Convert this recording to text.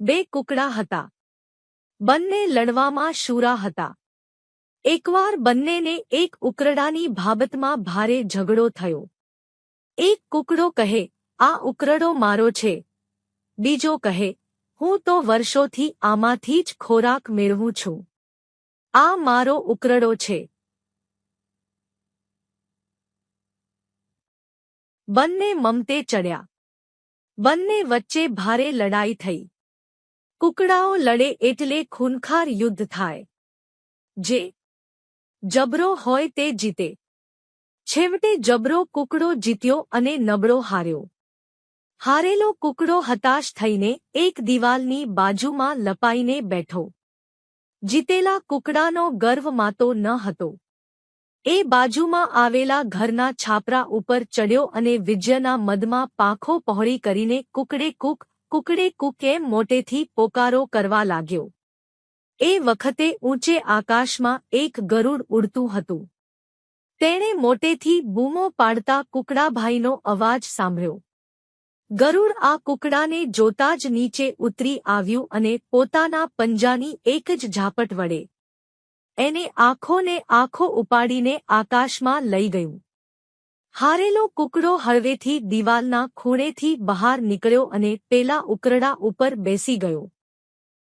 બે કુકડા હતા. બંને લડવામાં શૂરા હતા. એકવાર બંનેને એક ઉકરડાની બાબતમાં ભારે ઝઘડો થયો. એક કુકડો કહે, આ ઉકરડો મારો છે. બીજો કહે, હું તો વર્ષોથી આમાંથી જ ખોરાક મેળવું છું. આ મારો ઉકરડો છે. બંને મમતે ચડ્યા. બંને વચ્ચે ભારે લડાઈ થઈ. કુકડાઓ લડે એટલે ખૂનખાર યુદ્ધ થાય. જે જબરો હોય તે જીતે. છેવટે જબરો કુકડો જીત્યો અને નબળો હાર્યો. હારેલો કુકડો હતાશ થઈને એક દિવાલની બાજુમાં લપાઈને બેઠો. જીતેલા કુકડાનો ગર્વ માતો ન હતો. એ બાજુમાં આવેલા ઘરના છાપરા ઉપર ચડ્યો અને વિજયના મદમાં પાંખો પહોળી કરીને કુકડે કુક કુકડે કુકે મોટેથી પોકારો કરવા લાગ્યો. એ વખતે ઊંચે આકાશમાં એક ગરુડ ઉડતું હતું. તેણે મોટેથી બૂમો પાડતા કુકડાભાઈનો અવાજ સાંભળ્યો. ગરુડ આ કુકડાને જોતા જ નીચે ઉતરી આવ્યું અને પોતાના પંજાની એક જ ઝાપટ વડે. એને આંખોને આંખો ઉપાડીને આકાશમાં લઈ ગયું. હારેલો કુકડો હળવેથી દિવાલના ખૂણેથી બહાર નીકળ્યો અને પેલા ઉકરડા ઉપર બેસી ગયો.